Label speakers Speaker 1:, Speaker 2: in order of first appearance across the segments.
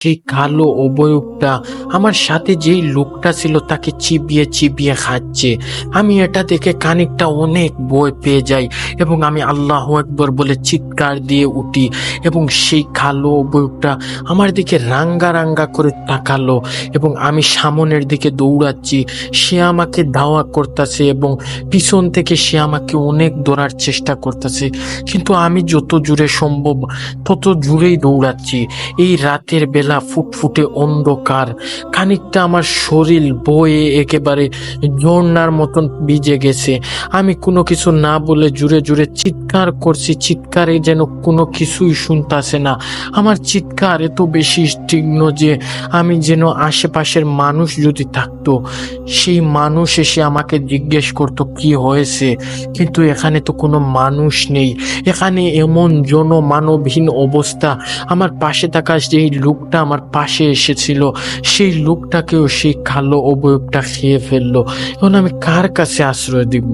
Speaker 1: সেই কালো অবয়বটা আমার সাথে যেই লোকটা ছিল তাকে চিবিয়ে চিবিয়ে খাচ্ছে। আমি এটা দেখে খানিকটা অনেক বই পেয়ে যাই এবং আমি আল্লাহ একবার বলে চিৎকার দিয়ে উঠি এবং সেই কালো অবয়বটা আমার দিকে রাঙ্গা রাঙ্গা করে তাকালো এবং আমি সামনের দিকে দৌড়াচ্ছি। সে আমাকে ধাওয়া করতেছে এবং পিছন থেকে সে আমাকে অনেক দৌড়ার চেষ্টা করতেছে। কিন্তু আমি যত জুড়ে সম্ভব তত জুড়েই দৌড়াচ্ছি। এই রাতের বেলা ফুটফুটে অন্ধকার। খানিকটা আমার শরীর বয়ে একেবারে ঝর্ণার মতন ভিজে গেছে। আমি কোনো কিছু না বলে জুড়ে জুড়ে চিৎকার করছি, চিৎকারে যেন কোনো কিছুই শুনতাছে না। আমার চিৎকার এত বেশি তীক্ষ্ণ যে আমি যেন আশেপাশের মানুষ যদি থাকতো, সেই মানুষ এসে আমাকে জিজ্ঞেস করতো, কি হয়েছে? কিন্তু এখানে তো কোনো মানুষ নেই। এখানে এমন জনমানবহীন অবস্থা। আমার পাশে থাকা যেই লোকটা আমার পাশে এসেছিল, সেই লোকটাকেও সেই কালো অবয়বটা খেয়ে ফেলল। এখন আমি কার কাছে আশ্রয় দিব?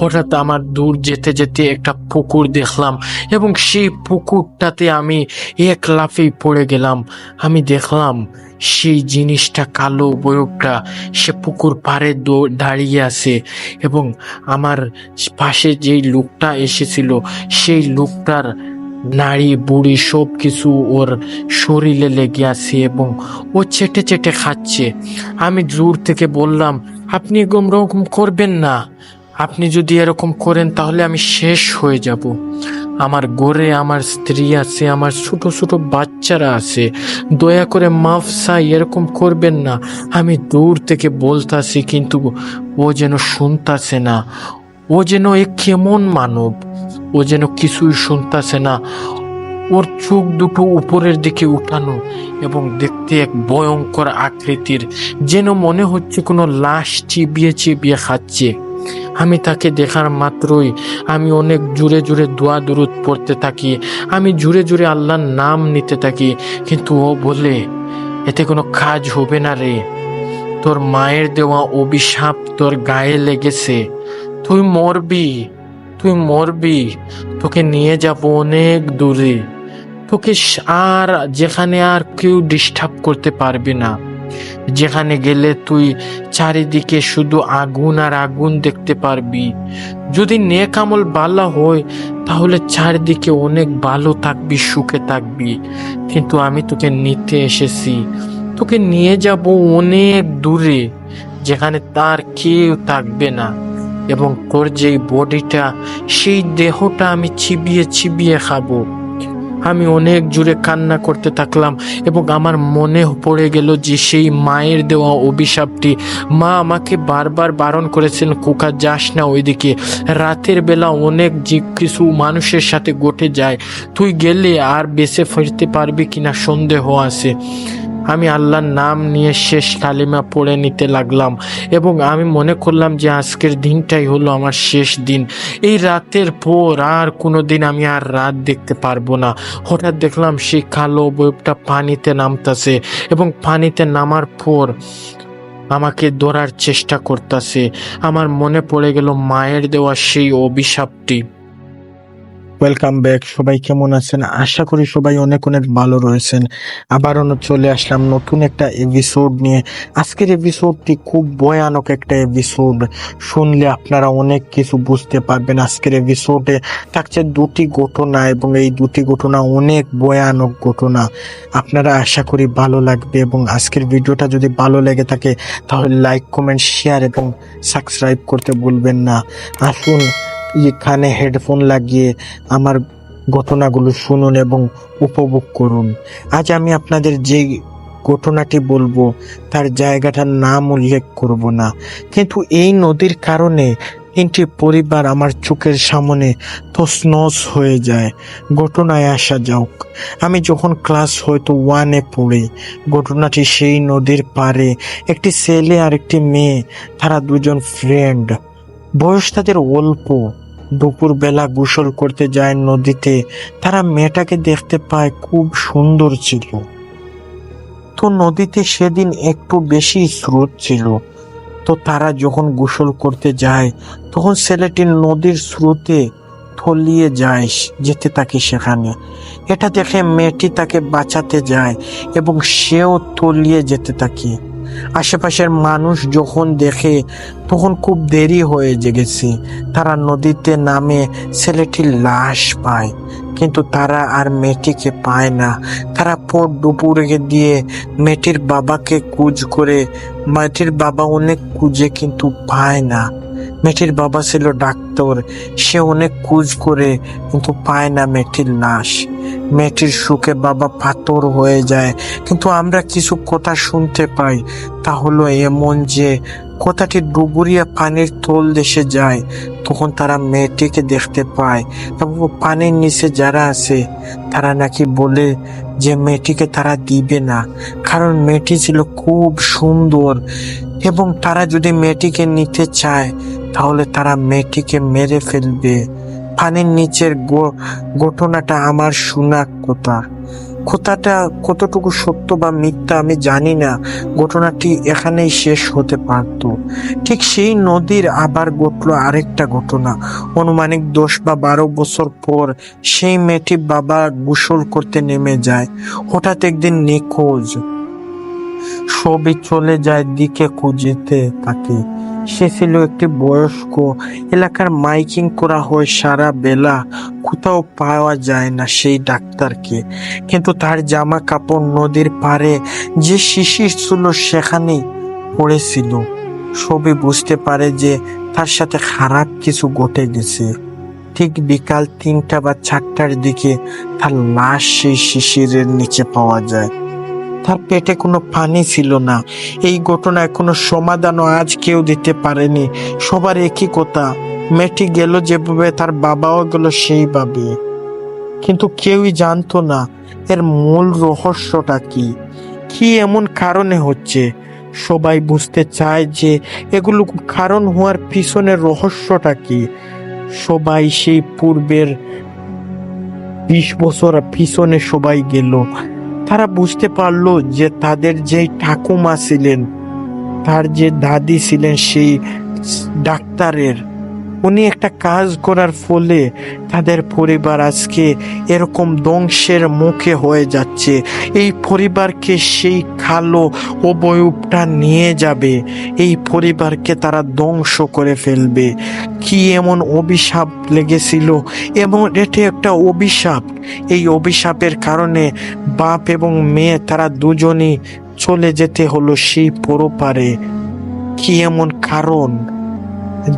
Speaker 1: হঠাৎ আমার দূর যেতে যেতে একটা পুকুর দেখলাম এবং সেই পুকুরটাতে আমি এক লাফেই পড়ে গেলাম। আমি দেখলাম সেই জিনিসটা কালো বয়বটা সে পুকুর পাড়ে দাঁড়িয়ে আছে এবং আমার পাশে যেই লোকটা এসেছিল, সেই লোকটার নাড়ি বুড়ি সব কিছু ওর শরীরে লেগে আছে এবং ও চেটে চেটে খাচ্ছে। আমি দূর থেকে বললাম, আপনি এরকম রকম করবেন না। আপনি যদি এরকম করেন তাহলে আমি শেষ হয়ে যাব। আমার গড়ে আমার স্ত্রী আছে, আমার ছোট ছোট বাচ্চারা আছে। দয়া করে মাফ চাই, এরকম করবেন না। আমি দূর থেকে বলতাছি, কিন্তু ও যেন শুনতাছে না। ও যেন এ কেমন মানব? ও যেন কিছুই শুনতাছে না। ওর চোখ দুটো উপরের দিকে উঠানো এবং দেখতে এক ভয়ঙ্কর আকৃতির, যেন মনে হচ্ছে কোনো লাশ চিবিয়ে চিবিয়ে খাচ্ছে। আমি তাকে দেখার মাত্রই আমি অনেক জুড়ে জুড়ে দোয়া দুরুদ পড়তে থাকি। আমি জুড়ে জুড়ে আল্লাহর নাম নিতে থাকি, কিন্তু ও বলে, এতে কোনো কাজ হবে না রে। তোর মায়ের দেওয়া অভিশাপ তোর গায়ে লেগেছে। তুই মরবি। তুই মরবি, তোকে নিয়ে যাব অনেক দূরে। তোকে আর যেখানে আর কেউ ডিস্টার্ব করতে পারবে না। যেখানে গেলে তুই চারিদিকে শুধু আগুন আর আগুন দেখতে পারবি। যদি নেকামল বালা হয়, তাহলে চারিদিকে অনেক ভালো থাকবি, সুখে থাকবি। কিন্তু আমি তোকে নিতে এসেছি। তোকে নিয়ে যাব অনেক দূরে, যেখানে তার কেউ থাকবে না। এবং তোর যেই বডিটা, সেই দেহটা আমি চিবিয়ে চিবিয়ে খাব। আমি অনেক জুড়ে কান্না করতে থাকলাম এবং আমার মনে পড়ে গেল যে সেই মায়ের দেওয়া অভিশাপটি। মা আমাকে বারবার বারণ করেছেন কুকা যাস না ওইদিকে। রাতের বেলা অনেক যে কিছু মানুষের সাথে ঘটে যায়, তুই গেলে আর বেঁচে ফিরতে পারবি কিনা সন্দেহ আছে। আমি আল্লাহর নাম নিয়ে শেষ কালিমা পড়ে নিতে লাগলাম এবং আমি মনে করলাম যে আজকের দিনটাই হলো আমার শেষ দিন। এই রাতের পর আর কোনো দিন আমি আর রাত দেখতে পারব না। হঠাৎ দেখলাম সেই কালো বইটা পানিতে নামতাছে এবং পানিতে নামার পর আমাকে দৌড়ার চেষ্টা করতেছে। আমার মনে পড়ে গেল মায়ের দেওয়া সেই অভিশাপটি। ওয়েলকাম ব্যাক সবাই কেমন আছেন? আশা করি সবাই অনেক অনেক ভালো রয়েছেন। আবারও চলে আসলাম নতুন একটা এপিসোড নিয়ে। আজকের এপিসোডটি খুব ভয়ানক একটা এপিসোড শুনলে আপনারা অনেক কিছু বুঝতে পারবেন আজকের এপিসোডে থাকছে দুটি ঘটনা এবং এই দুটি ঘটনা অনেক ভয়ানক ঘটনা। আপনারা আশা করি ভালো লাগবে এবং আজকের ভিডিওটা যদি ভালো লেগে থাকে, তাহলে লাইক কমেন্ট শেয়ার এবং সাবস্ক্রাইব করতে ভুলবেন না। আসুন এখানে হেডফোন লাগিয়ে আমার ঘটনাগুলো শুনুন এবং উপভোগ করুন। আজ আমি আপনাদের যে ঘটনাটি বলব, তার জায়গাটার নাম উল্লেখ করব না। কিন্তু এই নদীর কারণে তিনটি পরিবার আমার চোখের সামনে তছনছ হয়ে যায়। ঘটনায় আসা যাওক আমি যখন ক্লাস হয়তো ওয়ানে পড়ি, ঘটনাটি সেই নদীর পাড়ে একটি ছেলে আর একটি মেয়ে, তারা দুজন ফ্রেন্ড বয়স তাদের অল্প। দুপুরবেলা গোসল করতে যায় নদীতে। তারা মেয়েটাকে দেখতে পায় খুব সুন্দর ছিল। তো নদীতে সেদিন একটু বেশি স্রোত ছিল। তো তারা যখন গোসল করতে যায়, তখন ছেলেটি নদীর স্রোতে থলিয়ে যায় যেতে থাকে সেখানে। এটা দেখে মেয়েটি তাকে বাঁচাতে যায় এবং সেও তলিয়ে যেতে থাকে। আশেপাশের মানুষ যখন দেখে, তখন খুব দেরি হয়ে গেছে তারা নদীতে নামে ছেলেটির লাশ পায়, কিন্তু তারা আর মেয়েটিকে পায় না। তারা পর দুপুরে দিয়ে মেয়েটির বাবাকে কুজ করে, মেয়েটির বাবা অনেক কুজে কিন্তু পায় না। মেয়েটির বাবা ছিল ডাক্তার। সে অনেক কুজ করে, কিন্তু পায় না মেয়েটির লাশ। মেয়েটির সুখে বাবা পাথর হয়ে যায়। কিন্তু আমরা কিছু কথা শুনতে পাই। তা হলো এমন যে, কথাটি ডুবুরিয়া পানির তোল দেশে যায়, তখন তারা মেয়েটিকে দেখতে পায়। এবং পানির নিচে যারা আছে, তারা নাকি বলে যে মেয়েটিকে তারা দিবে না। কারণ মেয়েটি ছিল খুব সুন্দর, এবং তারা যদি মেয়েটিকে নিতে চায় তাহলে তারা মেয়েটিকে মেরে ফেলবে। পানির নিচের ঘটনাটা আমার শোনা কথা কথাটা কতটুকু সত্য বা মিথ্যা আমি জানি না। ঘটনাটি এখানেই শেষ হতে পারত। ঠিক সেই নদীর আবার ঘটলো আরেকটা ঘটনা। অনুমানিক দশ বা বারো বছর পর সেই মেয়েটি বাবা গোসল করতে নেমে যায়। হঠাৎ একদিন নিখোঁজ। সবই চলে যায় দিকে খুঁজতে থাকে সে ছিল একটি বয়স্ক। এলাকার মাইকিং করা হয় সারা বেলা। কোথাও পাওয়া যায় না সেই ডাক্তারকে। কিন্তু তার জামা কাপড় নদীর পাড়ে যে শিশির ছিল সেখানেই পড়েছিল। সবই বুঝতে পারে যে তার সাথে খারাপ কিছু ঘটে গেছে। ঠিক বিকাল তিনটা বা চারটার দিকে তার লাশ সেই শিশিরের নিচে পাওয়া যায়। তার পেটে কোনো পানি ছিল না। এই ঘটনায় কোনো সমাধানও আজ কেউ দিতে পারেনি। সবার একই কথা, মেয়েটি গেল যেভাবে তার বাবাও গেল সেইভাবে। কিন্তু কেউই জানতো না এর মূল রহস্যটা কি। কি এমন কারণে হচ্ছে? সবাই বুঝতে চায় যে এগুলো কারণ হওয়ার পিছনের রহস্যটা কি। সবাই সেই পূর্বের বিশ বছর পিছনে সবাই গেল। তারা বুঝতে পারল যে তাদের যে ঠাকুমা ছিলেন তার যে দাদি ছিলেন সেই ডাক্তারের। উনি একটা কাজ করার ফলে তাদের পরিবার আজকে এরকম ধ্বংসের মুখে হয়ে যাচ্ছে। এই পরিবারকে সেই কালো অবয়বটা নিয়ে যাবে। এই পরিবারকে তারা ধ্বংস করে ফেলবে। কি এমন অভিশাপ লেগেছিল? এবং এটি একটা অভিশাপ। এই অভিশাপের কারণে বাপ এবং মেয়ে তারা দুজনই চলে যেতে হলো সেই পরপারে। কি এমন কারণ?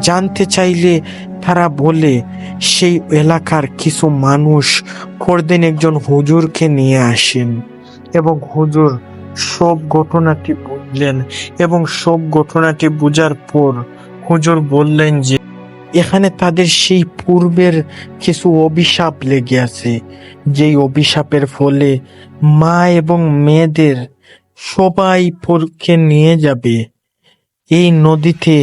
Speaker 1: জানতে চাইলে তারা বলে, সেই এলাকার কিছু মানুষ পরদিন একজন হুজুরকে নিয়ে আসেন এবং হুজুর সব ঘটনাটি বুঝলেন এবং সব ঘটনাটি বুঝার পর হুজুর বললেন যে, এখানে তাদের সেই পূর্বের কিছু অভিশাপ লেগে আছে, যেই অভিশাপের ফলে মা এবং মেয়েদের সবাই পরকে নিয়ে যাবে। এই নদীতে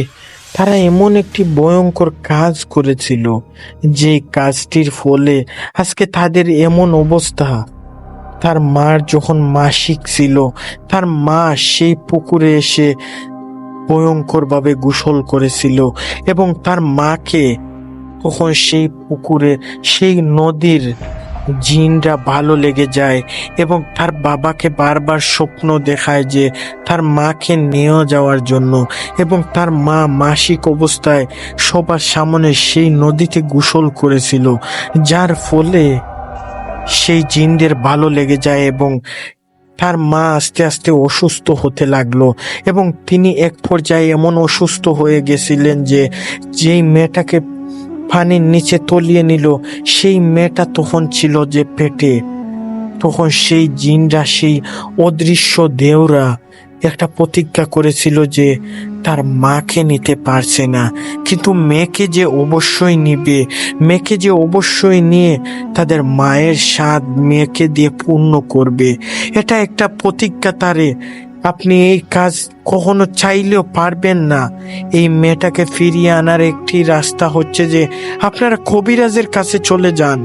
Speaker 1: তারা এমন একটি ভয়ঙ্কর কাজ করেছিল যে কাজটির ফলে আজকে তাদের এমন অবস্থা। তার মার যখন মাসিক ছিল, তার মা সেই পুকুরে এসে ভয়ঙ্করভাবে গোসল করেছিল এবং তার মাকে তখন সেই পুকুরে, সেই নদীর জিনরা ভালো লেগে যায় এবং তার বাবাকে বারবার স্বপ্ন দেখায় যে তার মাকে নিয়ে যাওয়ার জন্য এবং তার মা মাসিক অবস্থায় সবার সামনে সেই নদীতে গোসল করেছিল, যার ফলে সেই জিনদের ভালো লেগে যায় এবং তার মা আস্তে আস্তে অসুস্থ হতে লাগল এবং তিনি এক পর্যায়ে এমন অসুস্থ হয়ে গেছিলেন যে যেই মেয়েটাকে পানির নিচে তলিয়ে নিল। সেই মেয়েটা তখন ছিল যে পেটে। তখন সেই জিনরা, সেই অদৃশ্য দেওরা একটা প্রতিজ্ঞা করেছিল যে তার মাকে নিতে পারছে না। কিন্তু মেয়েকে যে অবশ্যই নিবে, মেয়েকে যে অবশ্যই নিয়ে তাদের মায়ের স্বাদ মেয়েকে দিয়ে পূর্ণ করবে, এটা একটা প্রতিজ্ঞা তারে আপনি এই কাজ কখনো চাইলেও পারবেন না। এই মেয়েটাকে ফিরিয়ে আনার একটি রাস্তা হচ্ছে যে আপনারা কবিরাজের কাছে চলে যান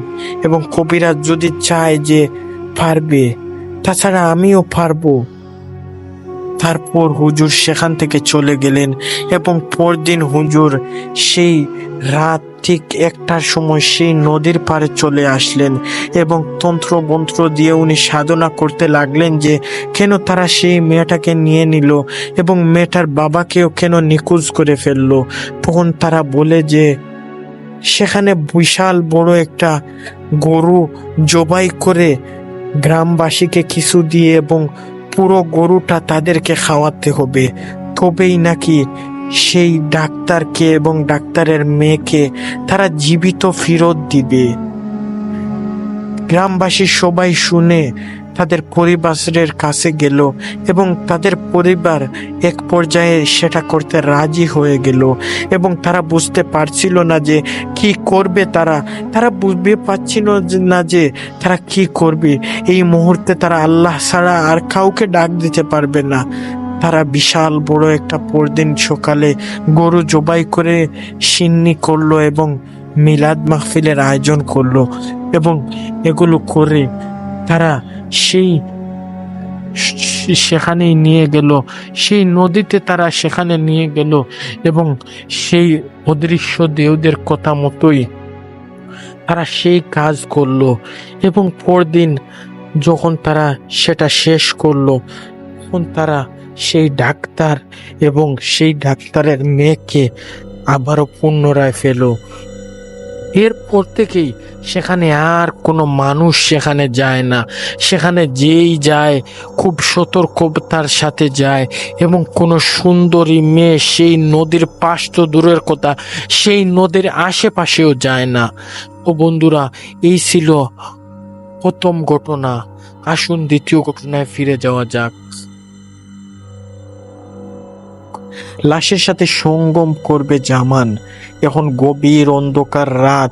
Speaker 1: এবং কবিরাজ যদি চায় যে পারবে, তাছাড়া আমিও পারব। তারপর হুজুর সেখান থেকে চলে গেলেন এবং পরদিন হুজুর সেই রাত ঠিক একটার সময় সেই নদীর পাড়ে চলে আসলেন এবং তন্ত্র মন্ত্র দিয়ে উনি সাধনা করতে লাগলেন যে কেন তারা সেই মেয়েটাকে নিয়ে নিল এবং মেয়েটার বাবাকেও কেন নিখোঁজ করে ফেলল। তখন তারা বলে যে, সেখানে বিশাল বড় একটা গরু জবাই করে গ্রামবাসীকে কিছু দিয়ে এবং পুরো গরুটা তাদেরকে খাওয়াতে হবে। তবেই নাকি সেই ডাক্তারকে এবং ডাক্তারের মেয়েকে তারা জীবিত ফেরত দিবে। গ্রামবাসী সবাই শুনে তাদের পরিবারের কাছে গেল এবং তাদের পরিবার এক পর্যায়ে সেটা করতে রাজি হয়ে গেল এবং তারা বুঝতে পারছিল না যে কি করবে তারা। তারা বুঝতে পারছিল না যে তারা কি করবে। এই মুহূর্তে তারা আল্লাহ ছাড়া আর কাউকে ডাক দিতে পারবে না। তারা বিশাল বড় একটা পরদিন সকালে গরু জবাই করে সিন্নি করল এবং মিলাদ মাহফিলের আয়োজন করল এবং এগুলো করে তারা সেই সে- সেখানেই নিয়ে গেল, সেই নদীতে তারা সেখানে নিয়ে গেল এবং সেই অদৃশ্য দেওদের কথা মতোই তারা সেই কাজ করল এবং পরদিন যখন তারা সেটা শেষ করল, তখন তারা সেই ডাক্তার এবং সেই ডাক্তারের মেয়েকে আবারও পুনরায় ফেলো এরপর থেকেই সেখানে আর কোনো মানুষ সেখানে যায় না। সেখানে যেই যায়, খুব সতর্কতার সাথে যায় এবং কোনো সুন্দরী মেয়ে সেই নদীর পাশ তো দূরের কথা, সেই নদীর আশেপাশেও যায় না। তো বন্ধুরা, এই ছিল প্রথম ঘটনা। আসুন দ্বিতীয় ঘটনায় ফিরে যাওয়া যাক। লাশের সাথে সঙ্গম করবে জামান। এখন গভীর অন্ধকার রাত।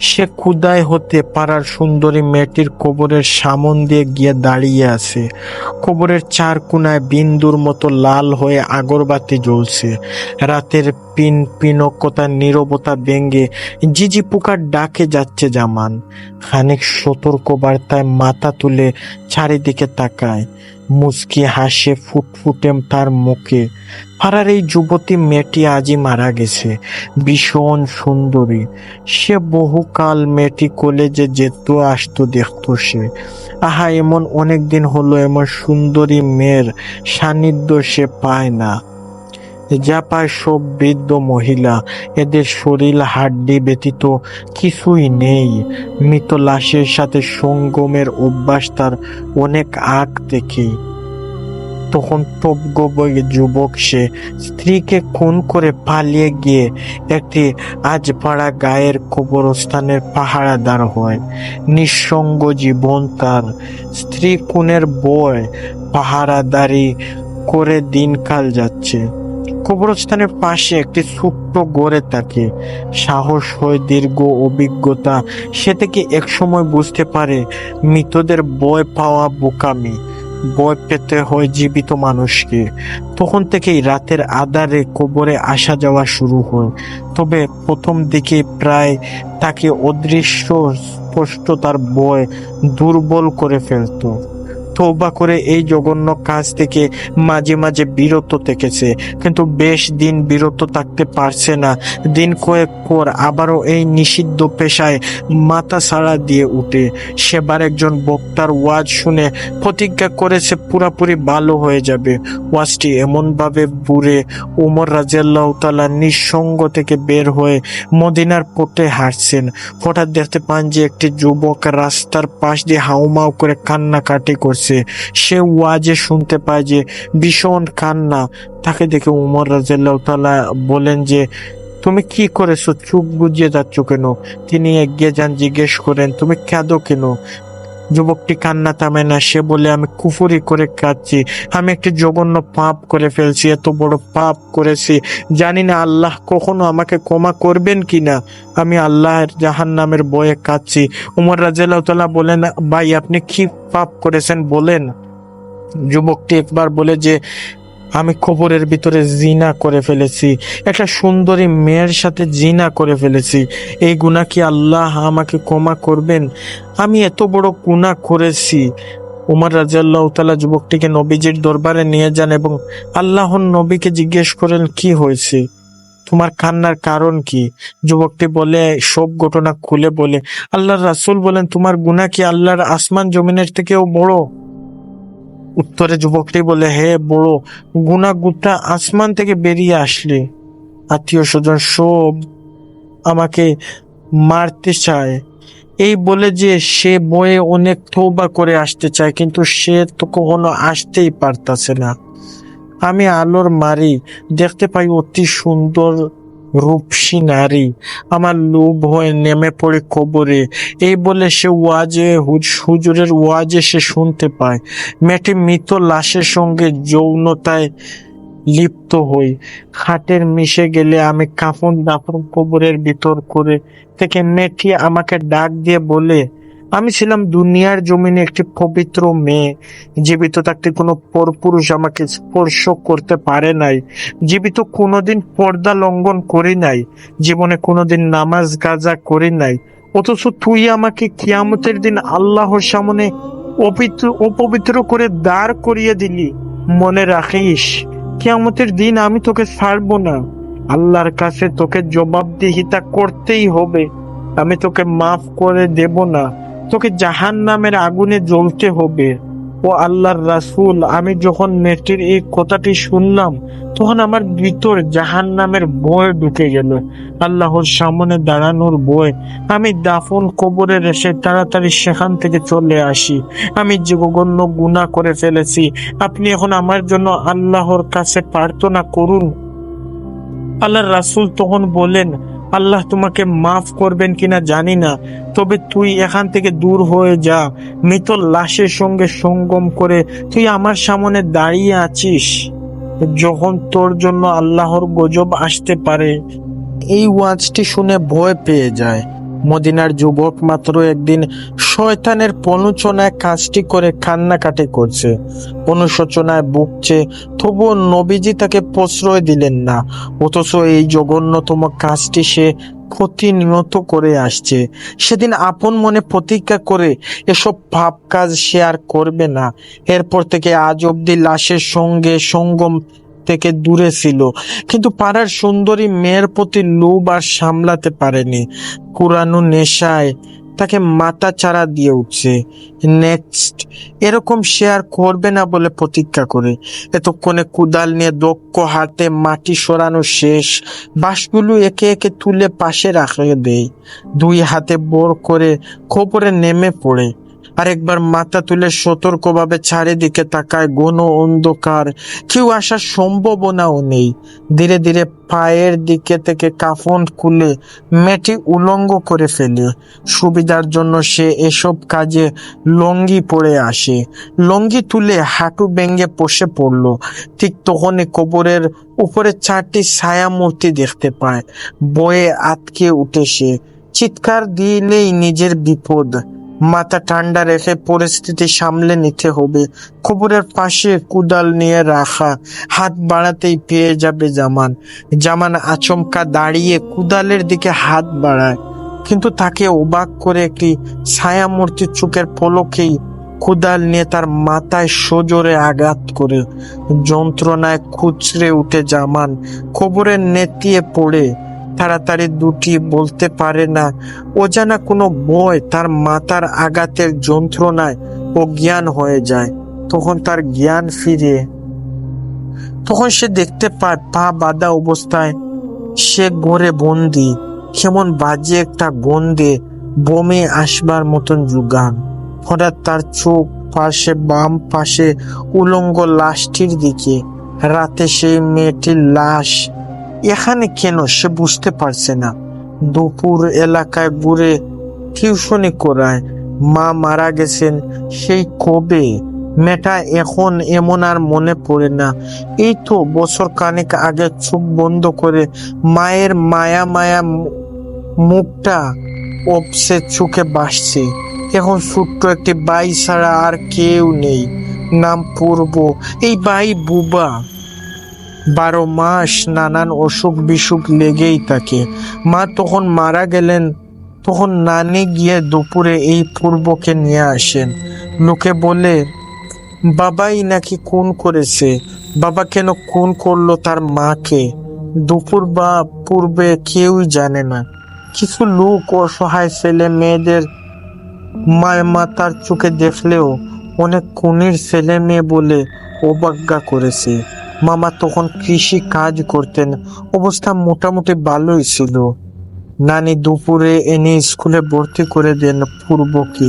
Speaker 1: সে ক্ষুদায় হতে পারার সুন্দরী মেয়েটির কবরের সামন দিয়ে গিয়ে দাঁড়িয়ে আছে। কবরের চার কোনায় বিন্দুর মতো লাল হয়ে আগরবাতি জ্বলছে। রাতের পিন পিনকতার নীরবতা ব্যঙ্গে জিজি পোকার ডাকে যাচ্ছে জামান। খানিক সতর্ক বার্তায় মাথা তুলে চারিদিকে তাকায়। মুচকি হাসে ফুটফুটে তার মুখে। পাড়ার এই যুবতী মেয়েটি আজই মারা গেছে। ভীষণ সুন্দরী। সে বহুকাল মেয়েটি কলেজে যেত, আসতো, দেখতো সে। আহা, এমন অনেক দিন হলো, এমন সুন্দরী মেয়ের সান্নিধ্য সে পায় না। যা পায় সব বৃদ্ধ মহিলা, এদের শরীর হাড্ডি ব্যতীত কিছুই নেই। মৃত লাশের সাথে সঙ্গমের অভ্যাস তার অনেক আগ থেকেই। তখন তবগবয় যুবক সে স্ত্রীকে খুন করে পালিয়ে গিয়ে একটি আজপাড়া গায়ের কবরস্থানের পাহারাদার হয়। নিঃসঙ্গ জীবন তার স্ত্রী খুনের বয় পাহারাদারি করে দিনকাল যাচ্ছে। কবরস্থানের পাশে একটি ছোট্ট গড়ে থাকে। সাহস হয়, দীর্ঘ অভিজ্ঞতা, সে থেকে একসময় বুঝতে পারে মৃতদের বয় পাওয়া বোকামি। বয় পেতে হয় জীবিত মানুষকে। তখন থেকেই রাতের আধারে কবরে আসা যাওয়া শুরু হয়। তবে প্রথম দিকে প্রায় তাকে অদৃশ্য স্পষ্ট তার বয় দুর্বল করে ফেলতো। তৌবা করে এই জঘন্য কাজ থেকে মাঝে মাঝে বিরত থেকেছে। কিন্তু বেশ দিন বিরত থাকতে পারছে না। দিন কয়েক পর আবারও এই নিষিদ্ধ পেশায় মাথা ছাড়া দিয়ে উঠে। সেবার একজন বক্তার ওয়াজ শুনে প্রতিজ্ঞা করেছে পুরাপুরি ভালো হয়ে যাবে। ওয়াজটি এমনভাবে বুড়ে উমর রাজিয়াল্লাহ তালা নিঃসঙ্গ থেকে বের হয়ে মদিনার পথে হাঁটছেন। হঠাৎ দেখতে পান যে একটি যুবক রাস্তার পাশ দিয়ে হাউমাউ করে কান্নাকাটি করছে। সে ওয়াজে শুনতে পায় যে ভীষণ কান্না। তাকে দেখে উমর রাজিয়াল্লাহ তালা বলেন যে, তুমি কি করেছ? চুপ বুঝিয়ে যাচ্ছ কেন? তিনি এগিয়ে যান, জিজ্ঞেস করেন, তুমি কেঁদো কেন? যুবকটি কান্না থামে না। সে বলে, আমি কুফুরি করে কাঁদছি। আমি একটি জঘন্য পাপ করে ফেলছি, এত বড় পাপ করেছি। জানি না আল্লাহ কখনো আমাকে ক্ষমা করবেন কি না আমি আল্লাহর জাহান নামের বয়ে কাঁদছি। উমর রাজেলা বলেন, ভাই, আপনি কি পাপ করেছেন বলেন? যুবকটি একবার বলে যে আমি খবরের ভিতরে জিনা করে ফেলেছি। একটা সুন্দরী মেয়ের সাথে জিনা করে ফেলেছি। এই গুণা কি আল্লাহ আমাকে ক্ষমা করবেন? আমি এত বড় গুণা করেছি। উমর রাজিয়াল্লাহ তালা যুবকটিকে নবীজির দরবারে নিয়ে যান এবং আল্লাহর নবীকে জিজ্ঞেস করেন, কি হয়েছে? তোমার কান্নার কারণ কি? যুবকটি বলে, সব ঘটনা খুলে বলে। আল্লাহর রাসূল বলেন, তোমার গুনাহ কি আল্লাহর আসমান জমিনের থেকেও বড়? উত্তরে যুবকটি বলে, হে বড় গুনা গুতা আসমান থেকে বেরিয়ে আসলে। আত্মীয় স্বজন সব আমাকে মারতে চায়। এই বলে যে সে বয়ে অনেক তৌবা করে আসতে চায়, কিন্তু সে তো কখনো আসতেই পারতাছে না। আমি আলোর মারি, দেখতে পাই অতি সুন্দর রূপসী নারী। আমার লোভ হয়ে নেমে পড়ে কবরে। এই বলে সে ওয়াজে, হুজ- হুজুরের ওয়াজে সে শুনতে পায়। মেয়েটি মৃত লাশের সঙ্গে যৌনতায় লিপ্ত হই। খাটের মিশে গেলে আমি কাফন দাফন কবরের ভিতর করে থেকে মেয়েটি আমাকে ডাক দিয়ে বলে আমি ছিলাম দুনিয়ার জমিনে একটি পবিত্র মেয়ে, জীবিত থাকতে কোনো পরপুরুষ আমাকে স্পর্শ করতে পারে নাই। জীবিত কোনোদিন পর্দা লঙ্ঘন করি নাই, জীবনে কোনোদিন নামাজ গাজা করি নাই। অথচ তুই আমাকে কিয়ামতের দিন আল্লাহর সামনে অপিত্র, অপবিত্র করে দাঁড় করিয়ে দিলি। মনে রাখিস, কিয়ামতের দিন আমি তোকে ছাড়বো না। আল্লাহর কাছে তোকে জবাবদিহিতা করতেই হবে। আমি তোকে মাফ করে দেব না। তোকে জাহান নামের আগুনে জ্বলতে হবে। ও আল্লাহর রাসূল, আমি যখন মেয়েটির এই কথাটি শুনলাম, তখন আমার ভিতর জাহান নামের ভয় ঢুকে গেল। আল্লাহর সামনে দাঁড়ানোর ভয়। আমি দাফন কবরের এসে তাড়াতাড়ি সেখান থেকে চলে আসি। আমি জীবগণ্য গুণা করে ফেলেছি, আপনি এখন আমার জন্য আল্লাহর কাছে প্রার্থনা করুন। আল্লাহর রাসূল তখন বলেন আল্লাহ তোমাকে মাফ করবেন কিনা জানি না, তবে তুই এখান থেকে দূর হয়ে যা মৃত লাশের সঙ্গে সঙ্গম করে তুই আমার সামনে দাঁড়িয়ে আছিস। যখন তোর জন্য আল্লাহর গজব আসতে পারে, এই ওয়াজটি শুনে ভয় পেয়ে যায়। মদিনার যুবক মাত্র একদিন শয়তানের প্রণোচনায় কাজটি করে কান্নাকাটি করছে। অনুশোচনায় বুকছে তবুও নবীজি তাকে প্রশ্রয় দিলেন না। অথচ এই জঘন্যতম কাজটি সে প্রতিনিয়ত করে আসছে। সেদিন আপন মনে প্রতিজ্ঞা করে এসব পাপ কাজ সে আর করবে না। এরপর থেকে আজ অব্দি লাশের সঙ্গে সঙ্গম থেকে দূরে ছিল। কিন্তু পাড়ার সুন্দরী মেয়ের প্রতি লোভ আর সামলাতে পারেনি। কুরানু নেশায় তাকে মাথা চারা দিয়ে উঠছে। নেক্সট এরকম আর করবে না বলে প্রতিজ্ঞা করে। এতক্ষণে কুদাল নিয়ে দক্ষ হাতে মাটি সরানো শেষ। বাঁশগুলো একে একে তুলে পাশে রাখে দেয় দুই হাতে বোর করে খোপরে নেমে পড়ে। আরেকবার মাথা তুলে সতর্কভাবে চারিদিকে তাকায় ঘন অন্ধকার। কেউ আসার সম্ভাবনাও নেই। ধীরে ধীরে পায়ের দিকে থেকে কাফন খুলে মেটি উলঙ্গ করে ফেলে। সুবিধার জন্য সে এসব কাজে লঙ্গি পরে আসে। লঙ্গি তুলে হাঁটু ভেঙে বসে পড়ল। ঠিক তখনই কবরের উপরে চারটি ছায়া মূর্তি দেখতে পায়। বয়ে আটকে উঠে সে। চিৎকার দিলেই নিজের বিপদ। মাথা ঠান্ডা রেখে পরিস্থিতি সামলে নিতে হবে। কবরের পাশে কুদাল নিয়ে রাখা, হাত বাড়াতেই পেয়ে যাবে জামান। জামান আচমকা দাঁড়িয়ে কুদালের দিকে হাত বাড়ায়, কিন্তু তাকে অবাক করে একটি ছায়ামূর্তির চোখের পলকেই কুদাল নিয়ে তার মাথায় সজোরে আঘাত করে। যন্ত্রণায় খুচরে উঠে জামান কবরের নেতিয়ে পড়ে। তাড়াতাড়ি দুটি বলতে পারে না। অজানা কোনো বয় তার মাথার আঘাতের যন্ত্রণায় অজ্ঞান হয়ে যায়। তখন তার জ্ঞান ফিরে। তখন সে দেখতে পায়, পা বাঁধা অবস্থায় সে ঘরে বন্দি, কেমন বাজে একটা গন্ধে বমি আসবার মতন জুগান হঠাৎ তার চোখ পাশে, বাম পাশে উলঙ্গ লাশটির দিকে। রাতে সেই মেয়েটির লাশ এখানে কেন সে বুঝতে পারছে না? দুপুর এলাকায় ঘুরে টিউশনি করায়। মা মারা গেছেন সেই কবে? মেয়েটা এখন এমন আর মনে পড়ে না। এই তো বছর কানেক আগে চোখ বন্ধ করে মায়ের মায়া মায়া মুখটা অপসে চোখে বাসছে এখন ছোট্ট একটি বাই ছাড়া আর কেউ নেই। নাম পূর্ব। এই বাই বুবা। বারো মাস নানান অসুখ বিসুখ লেগেই থাকে। মা তখন মারা গেলেন, তখন নানি গিয়ে দুপুরে এই পূর্বকে নিয়ে আসেন। লোকে বলে, বাবাই নাকি খুন করেছে? বাবা কেন খুন করল তার মাকে? দুপুর বা পূর্বে কেউই জানে না। কিছু লোক অসহায় ছেলে মেয়েদের মায় মাতার চোখে দেখলেও অনেক খুনির ছেলে মেয়ে বলে অবজ্ঞা করেছে। মামা তখন কৃষি কাজ করতেন। অবস্থা মোটামুটি ভালোই ছিল। নানি দুপুরে এনে স্কুলে ভর্তি করে দেন পূর্বকে।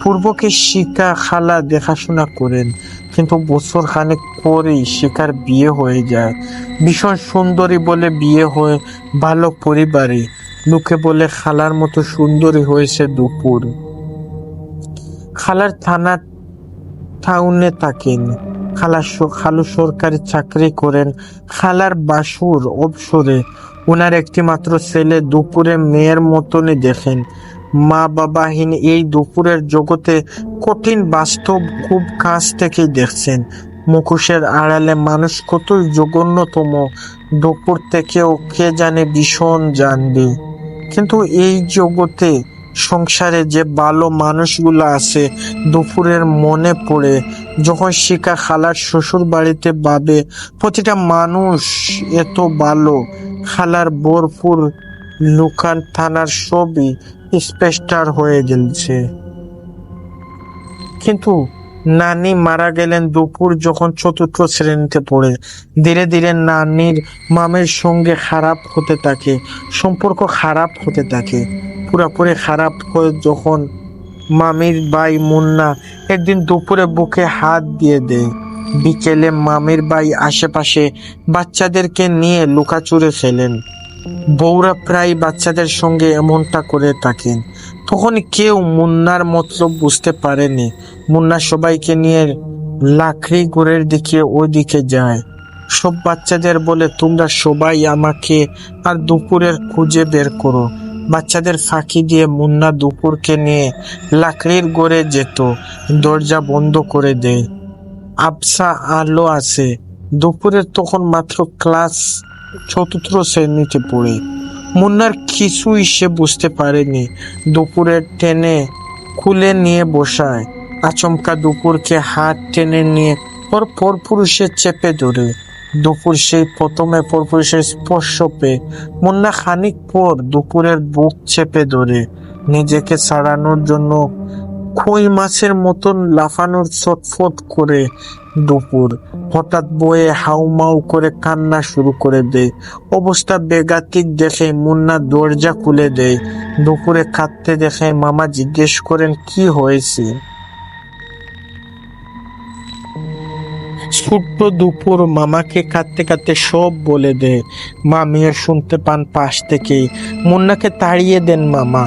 Speaker 1: পূর্বকে শিকা খালা দেখাশোনা করেন, কিন্তু বছর খানেক পরেই শিকার বিয়ে হয়ে যায়। ভীষণ সুন্দরী বলে বিয়ে হয়ে ভালো পরিবারে। লোকে বলে খালার মতো সুন্দরী হয়েছে দুপুর। খালার থানা টাউনে থাকেন। খালা খালু সরকারি চাকরি করেন। খালার বাসুর অবসরে ওনার একটি মাত্র ছেলে দুপুরে মেয়ের মতনই দেখেন। মা বাবাহীন এই দুপুরের জগতে কঠিন বাস্তব খুব কাছ থেকেই দেখছেন। মুখোশের আড়ালে মানুষ কতই জঘন্যতম, দুপুর থেকেও কে জানে ভীষণ জানবে। কিন্তু এই জগতে সংসারে যে ভালো মানুষগুলো আছে, দুপুরের মনে পড়ে। যখন শিকা খালার শ্বশুর বাড়িতে ভাবে, প্রতিটা মানুষ এত ভালো। খালার বোরপুর লুকান থানার সবই স্পেস্টার হয়ে গেছে কিন্তু নানি মারা গেলেন দুপুর যখন চতুর্থ শ্রেণীতে পড়ে। ধীরে ধীরে নানির মামের সঙ্গে খারাপ হতে থাকে, সম্পর্ক খারাপ হতে থাকে। পুরাপুরি খারাপ হয়ে যখন মামির ভাই মুন্না একদিন দুপুরে বুকে হাত দিয়ে দেয়। বিকেলে মামির ভাই আশেপাশে বাচ্চাদেরকে নিয়ে লুকাচুরে ফেলেন বউরা প্রায় বাচ্চাদের সঙ্গে এমনটা করে থাকেন। তখন কেউ মুন্নার মতলব বুঝতে পারেনি। মুন্না সবাইকে নিয়ে লাখড়ি গোড়ের দিকে ওইদিকে যায়। সব বাচ্চাদের বলে, তোমরা সবাই আমাকে আর দুপুরের খুঁজে বের করো। বাচ্চাদের ফাঁকি দিয়ে মুন্না দুপুরকে নিয়ে লাকড়ির গড়ে যেত। দরজা বন্ধ করে দেয়। আবসা আলো আছে দুপুরের তখন মাত্র ক্লাস চতুর্থ শ্রেণীতে পড়ে। মুন্নার কিছুই সে বুঝতে পারেনি। দুপুরের টেনে খুলে নিয়ে বসায়। আচমকা দুপুরকে হাত টেনে নিয়ে পর পরপুরুষে চেপে ধরে। দুপুর সেই প্রথমে পরপুরুষের স্পর্শ পেয়ে মুন্না খানিক পর দুপুরের বুক চেপে ধরে নিজেকে ছাড়ানোর জন্য খই মাছের মতন লাফানোর ছটফট করে দুপুর। হঠাৎ বয়ে হাউমাউ করে কান্না শুরু করে দেয়। অবস্থা বেগাতিক দেখে মুন্না দরজা খুলে দেয়। দুপুরে কাঁদতে দেখে মামা জিজ্ঞেস করেন, কি হয়েছে? ছোট্ট দুপুর মামাকে কাঁদতে কাঁদতে সব বলে দেয় মামিও শুনতে পান পাশ থেকেই। মুন্নাকে তাড়িয়ে দেন মামা।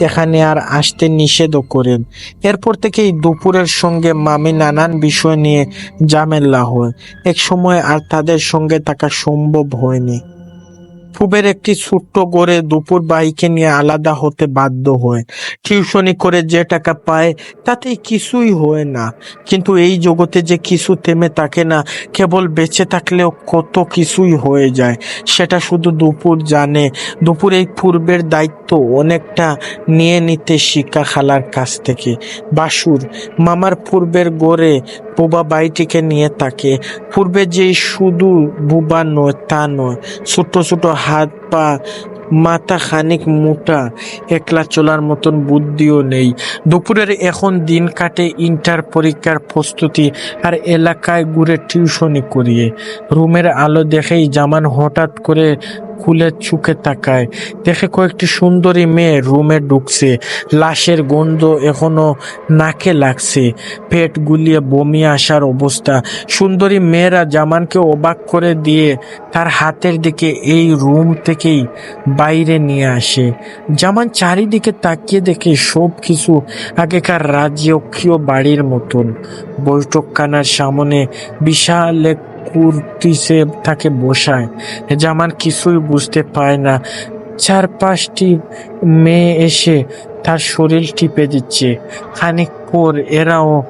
Speaker 1: এখানে আর আসতে নিষেধও করেন। এরপর থেকেই দুপুরের সঙ্গে মামি নানান বিষয় নিয়ে জামেল্লা হয়। এক সময় আর তাদের সঙ্গে থাকা সম্ভব হয়নি। পূবের একটি ছোট্ট গড়ে দুপুর বাইকে নিয়ে আলাদা হতে বাধ্য হয়। টিউশনি করে যে টাকা পায়, তাতে কিছুই হয় না। কিন্তু এই জগতে যে কিছু থেমে থাকে না, কেবল বেঁচে থাকলেও কত কিছুই হয়ে যায়, সেটা শুধু দুপুর জানে। দুপুর এই পূর্বের দায়িত্ব অনেকটা নিয়ে নিতে শিক্ষা খালার কাছ থেকে। বাসুর, মামার পূর্বের গড়ে বোবা বাইটিকে নিয়ে থাকে পূর্বে যে শুধু বুবা নয়, তা নয় ছোট ছোট হাত পা, মাথা খানিক মোটা, একলা চলার মতন বুদ্ধিও নেই। দুপুরের এখন দিন কাটে ইন্টার পরীক্ষার প্রস্তুতি আর এলাকায় ঘুরে টিউশনি করিয়ে। রুমের আলো দেখেই জামান হঠাৎ করে খুলে চুকে তাকায়। দেখে কয়েকটি সুন্দরী মেয়ে রুমে ঢুকছে। লাশের গন্ধ এখনও নাকে লাগছে। পেট গুলিয়ে বমি আসার অবস্থা। সুন্দরী মেয়েরা জামানকে অবাক করে দিয়ে তার হাতের দিকে এই রুম থেকেই বাইরে নিয়ে আসে। জামান চারিদিকে তাকিয়ে দেখে সব কিছু আগেকার রাজকীয় বাড়ির মতন। বৈঠকখানার সামনে বিশাল এক কুর্তিসে তাকে বসায়। জামান কিছুই বুঝতে পায় না। চার পাঁচটি মেয়ে এসে তার শরীর টিপে দিচ্ছে। খানিক পর এরাও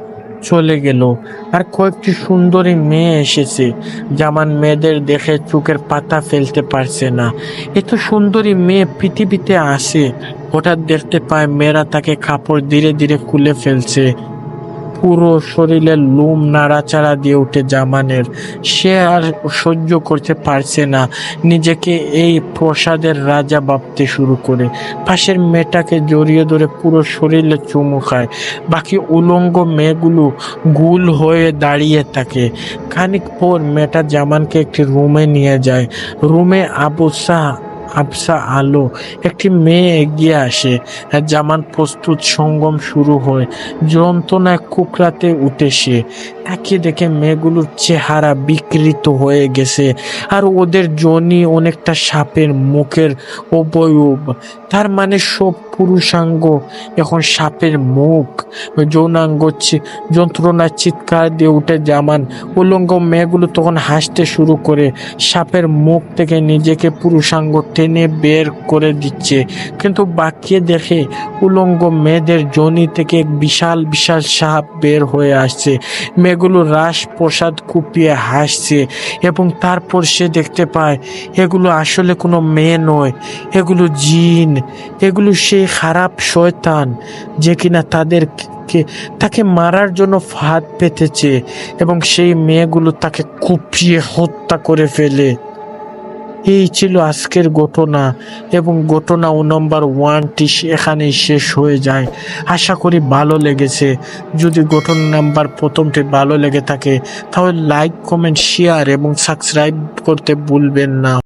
Speaker 1: চলে গেল। আর কয়েকটি সুন্দরী মেয়ে এসেছে। জামান মেয়েদের দেখে চোখের পাতা ফেলতে পারছে না। এত সুন্দরী মেয়ে পৃথিবীতে আসে হঠাৎ দেখতে পায় মেয়েরা তাকে কাপড় ধীরে ধীরে খুলে ফেলছে। পুরো শরীরে লোম নাড়াচাড়া দিয়ে উঠে জামানের। সে আর সহ্য করতে পারছে না। নিজেকে এই প্রসাদের রাজা ভাবতে শুরু করে। পাশের মেয়েটাকে জড়িয়ে ধরে পুরো শরীরে চুমু খায়। বাকি উলঙ্গ মেয়েগুলো গুল হয়ে দাঁড়িয়ে থাকে। খানিক পর মেয়েটা জামানকে একটি রুমে নিয়ে যায়। রুমে আবু শাহ আবসা আলো। একটি মেয়ে এগিয়ে আসে। জামান প্রস্তুত সঙ্গম শুরু হয়। যন্ত্রণায় কুকরাতে উঠে সে। তাকে দেখে মেয়েগুলোর চেহারা বিকৃত হয়ে গেছে আর ওদের জনি অনেকটা সাপের মুখের অবয়ব। তার মানে সব পুরুষাঙ্গ, এখন সাপের মুখ। যৌনাঙ্গ যন্ত্রণার চিৎকার দিয়ে উঠে জামান। উলঙ্গ মেয়েগুলো তখন হাসতে শুরু করে। সাপের মুখ থেকে নিজেকে পুরুষাঙ্গ টেনে বের করে দিচ্ছে। কিন্তু বাকিয়ে দেখে উলঙ্গ মেয়েদের জনি থেকে বিশাল বিশাল সাপ বের হয়ে আসছে। মেয়েগুলো রাস প্রসাদ কুপিয়ে হাসছে এবং তারপর সে দেখতে পায়, এগুলো আসলে কোনো মেয়ে নয়। এগুলো জিন। এগুলো খারাপ শয়তান যে কিনা তাদের কে- তাকে মারার জন্য ফাঁদ পেতেছে এবং সেই মেয়েগুলো তাকে কুপিয়ে হত্যা করে ফেলে। এই ছিল আজকের ঘটনা এবং ঘটনা ও নম্বর ওয়ানটি এখানেই শেষ হয়ে যায়। আশা করি ভালো লেগেছে। যদি ঘটনা নাম্বার প্রথমটি ভালো লেগে থাকে, তাহলে লাইক কমেন্ট শেয়ার এবং সাবস্ক্রাইব করতে ভুলবেন না।